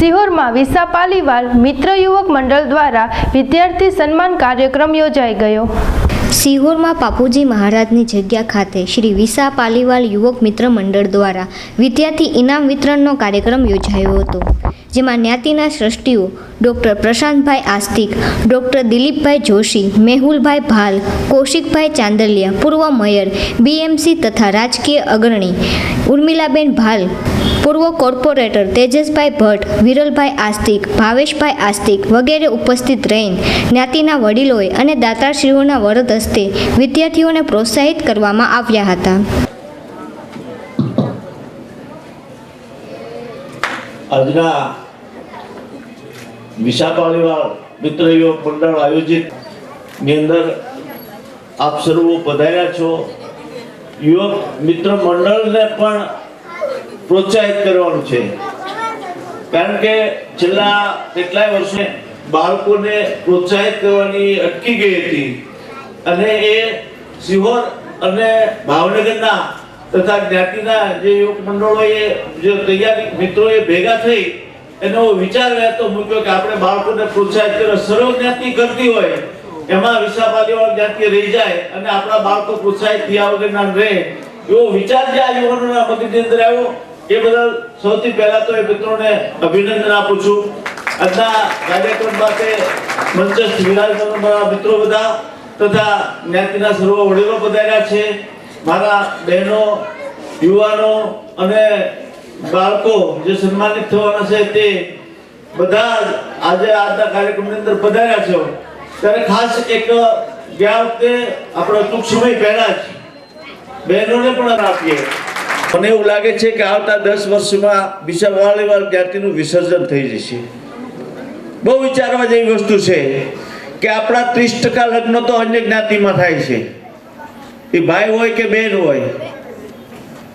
સિહોરમાં visa Paliwal મિત્ર યુવક મંડળ દ્વારા વિદ્યાર્થી સન્માન કાર્યક્રમ યોજાઈ ગયો. સિહોરમાં બાપુજી મહારાજની જગ્યા ખાતે શ્રી વિસા પાલીવાલ યુવક મિત્ર મંડળ દ્વારા વિદ્યાર્થી ઇનામ વિતરણનો કાર્યક્રમ યોજાયો હતો, જેમાં જ્ઞાતિના સૃષ્ટિઓ ડૉક્ટર પ્રશાંતભાઈ આસ્તિક, ડૉક્ટર દિલીપભાઈ જોશી, મેહુલભાઈ ભાલ, કૌશિકભાઈ ચાંદલિયા, પૂર્વ મેયર, બીએમસી તથા રાજકીય અગ્રણી ઉર્મિલાબેન ભાલ, પૂર્વ કોર્પોરેટર તેજસભાઈ ભટ્ટ, વિરલભાઈ આસ્તિક, ભાવેશભાઈ આસ્તિક વગેરે ઉપસ્થિત રહીને જ્ઞાતિના વડીલોએ અને દાતાશ્રીઓના વરદ હસ્તે વિદ્યાર્થીઓને પ્રોત્સાહિત કરવામાં આવ્યા હતા. આજના વિશાખાળીવાળ મિત્ર યુવક મંડળ આયોજિતની અંદર આપ સર્વો પધાર્યા છો. યુવક મિત્ર મંડળને પણ પ્રોત્સાહિત કરવાનું છે. કારણ કે છેલ્લા કેટલાય વર્ષે બાળકોને પ્રોત્સાહિત કરવાની અટકી ગઈ હતી. અને એ સિહોર અને ભાવનગરના તથા જ્ઞાતિના જે યુવક મંડળોએ, જે તૈયારી મિત્રોએ ભેગા થઈ, એનો વિચાર રહેતો મૂક્યો કે આપણે બાળકોને પ્રોત્સાહિત કરો. સર્વ જ્ઞાતિ કરતી હોય, એમાં વિશાપાલીવાળ જ્ઞાતિ રહી જાય અને આપણા બાળકો પ્રોત્સાહિત થયા વગરના રહે. એવો વિચાર જે આ યુવાનોના મગજની અંદર આવ્યો, એ બદલ સૌથી પહેલા તો એ મિત્રોને અભિનંદન આપું છું. આજના કાર્યક્રમ માટે મંચસ્થ વિરાજમાન મિત્રો બધા તથા જ્ઞાતિના સર્વ વડીલો પધાર્યા છે. મારા બહેનો, યુવાનો અને બાળકો જે સન્માનિત થવાના છે તે બધા આજે આજના કાર્યક્રમની અંદર પધાર્યા છો. ત્યારે ખાસ એક ગયા વખતે આપણે ટૂંક સમય પહેલા જ બહેનોને પણ આપીએ. મને એવું લાગે છે કે આવતા દસ વર્ષમાં બીજા વાળીવાળ જ્ઞાતિનું વિસર્જન થઈ જશે. બહુ વિચારવા જેવી વસ્તુ છે. કે આપણા ત્રીસ ટકા લગ્ન તો અન્ય જ્ઞાતિમાં થાય છે. એ ભાઈ હોય કે બેન હોય.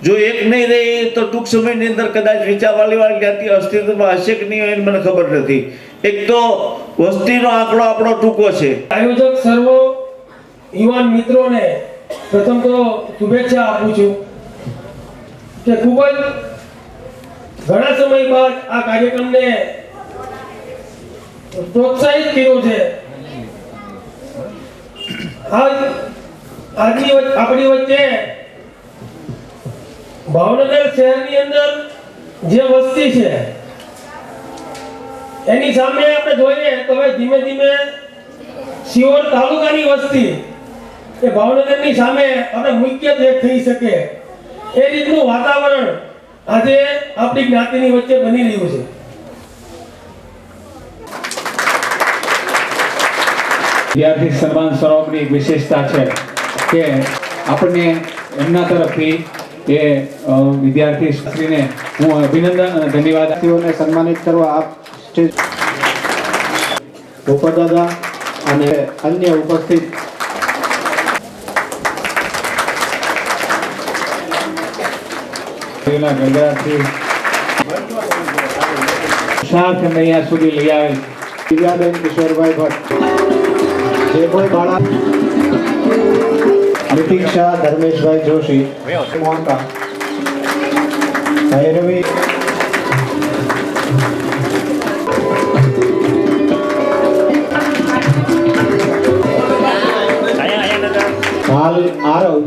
જો એક નહીં રહે તો ટૂંક સમયની અંદર કદાચ વિચારવાળીવાળ જ્ઞાતિ અસ્તિત્વમાં હશે કે નહીં એની મને ખબર નથી. એક તો વસ્તીનો આંકડો આપણો ટૂંકો છે. આયોજક સર્વ યુવાન મિત્રોને પ્રથમ તો શુભેચ્છા આપું છું કે ખૂબ જ ઘણા સમય બાદ આ કાર્યક્રમને પ્રોત્સાહિત કર્યો છે. આજની આપણી વચ્ચે ભાવનગર શહેરની અંદર જે વસ્તી છે, એની સામે આપણે જોઈએ તો હવે ધીમે ધીમે સિહોર તાલુકાની વસ્તી એ ભાવનગરની સામે આપણે મુખ્ય દેખ થઈ શકે એ રીતનું વાતાવરણ આજે આપણી જ્ઞાતિની વચ્ચે બની રહ્યું છે. વિદ્યાર્થી સન્માન સ્વરૂપની એક વિશેષતા છે કે આપણને એમના તરફથી એ વિદ્યાર્થી શ્રીને હું અભિનંદન અને ધન્યવાદ સન્માનિત કરવા આપ સ્ટેજ પોપટદાદા અને અન્ય ઉપસ્થિત વિદ્યાર્થી ગંગરાથી શાખ અહીંયા સુધી લઈ આવેલ દિવ્યાબેન કિશોરભાઈ ભટ્ટ. જે કોઈ બાળક નીતિક શાહ ધર્મેશભાઈ જોશી મોહકા ભૈરવી. હાલ આરવ.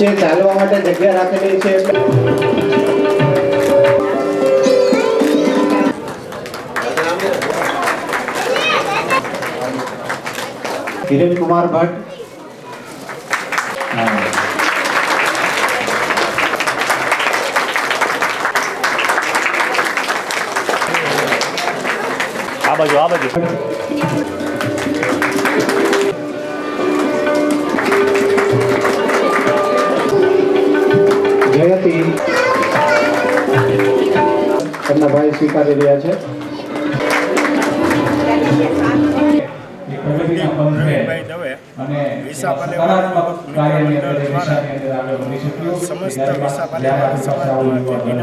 જે ચાલવા માટે જગ્યા રાખેલી છે. કિરણ કુમાર ભટ્ટ. આ બાજુ આ બાજુ. જયતી. એમના ભાઈ સ્વીકારી રહ્યા છે. પ્રગતિના પંથે અને સકારાત્મક કાર્યની અંદર દિશાની અંદર આગળ વધી શક્યો. સમસ્ત વિસાપાલીવાળા સમાજમાં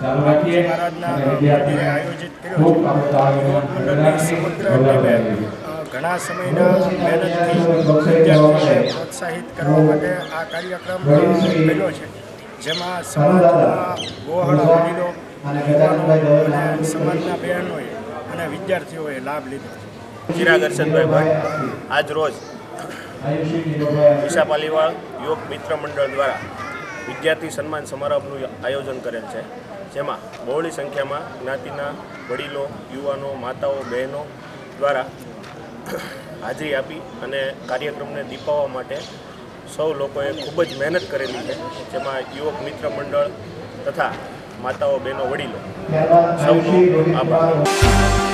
ચાલુ રાખીએ અને વિદ્યાર્થીઓને આયોજિત ખૂબ આપણો મંડળની સમગ્ર ઘણા સમયના મહેનતથી વિદ્યાર્થીઓને પ્રોત્સાહિત કરવા માટે આ કાર્યક્રમ કર્યો છે. જેમાં સમાજના ગોહળ વડીલો અને સમાજના બહેનોએ અને વિદ્યાર્થીઓએ લાભ લીધો ચિરાગ હર્ષદભાઈ ભટ્ટ, આજ રોજ વિશા પાલીવાળ યોગ મિત્ર મંડળ દ્વારા વિદ્યાર્થી સન્માન સમારોહનું આયોજન કરેલ છે. જેમાં બહોળી સંખ્યામાં જ્ઞાતિના વડીલો, યુવાનો, માતાઓ, બહેનો દ્વારા હાજરી આપી અને કાર્યક્રમને દીપાવવા માટે સૌ લોકોએ ખૂબ જ મહેનત કરેલી છે. જેમાં યુવક મિત્ર મંડળ તથા માતાઓ, બહેનો, વડીલો. સૌનો આભાર.